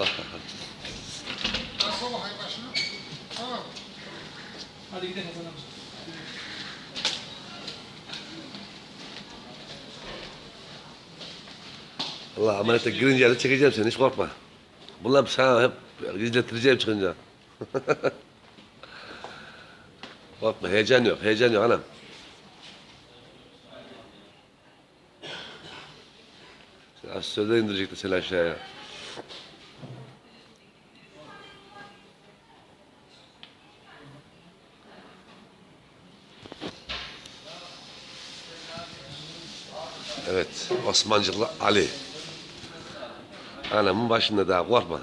Asla bakayım başına. Tamam. Hadi gidelim Hasan. Allah ameliyata girince de çekeceğim seni hiç korkma. Bunlar sana hep izlettireceğim çıkınca. korkma heyecan yok heyecan yok anam. Asansörde indirecekti seni aşağıya. Evet, Osmancıklı Ali. Anamın başında daha korkma.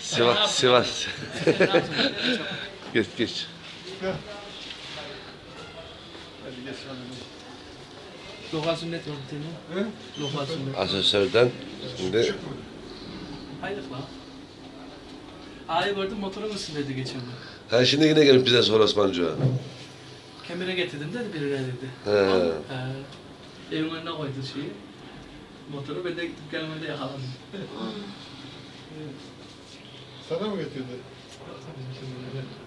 Sivas, Sivas. geç geç. Hadi geç. Lokal sünnet. He? Lokal sünnet. Asansörden şimdi Hayır lan. Ağayı gördüm motoru mu sürüyordu geçen gün? ha şimdi yine gelip bize sor Osmancığa. Kemere getirdim dedi birine dedi. He. He. Evin önüne koydu şeyi. Motoru ben de önünde yakaladım. Sana mı getirdi?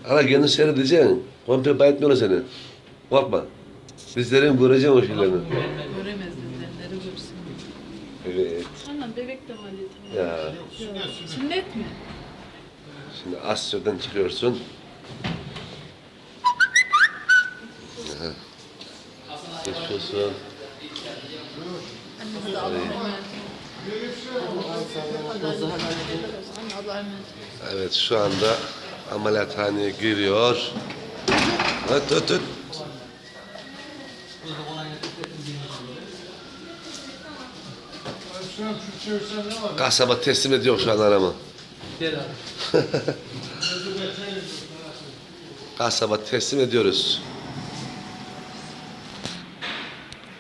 Ana kendini seyredeceksin. Komple bayatmıyorlar seni. Korkma. Bizlerin göreceğim o şeylerini. Göremez nedenleri görsün. Evet. Anam bebek de var. Ya sünnet mi? şimdi asansörden çıkıyorsun. Emanet. Evet şu anda ameliyathaneye giriyor. Öt öt öt. Kasaba teslim ediyor şu an aramı. Kasaba teslim ediyoruz.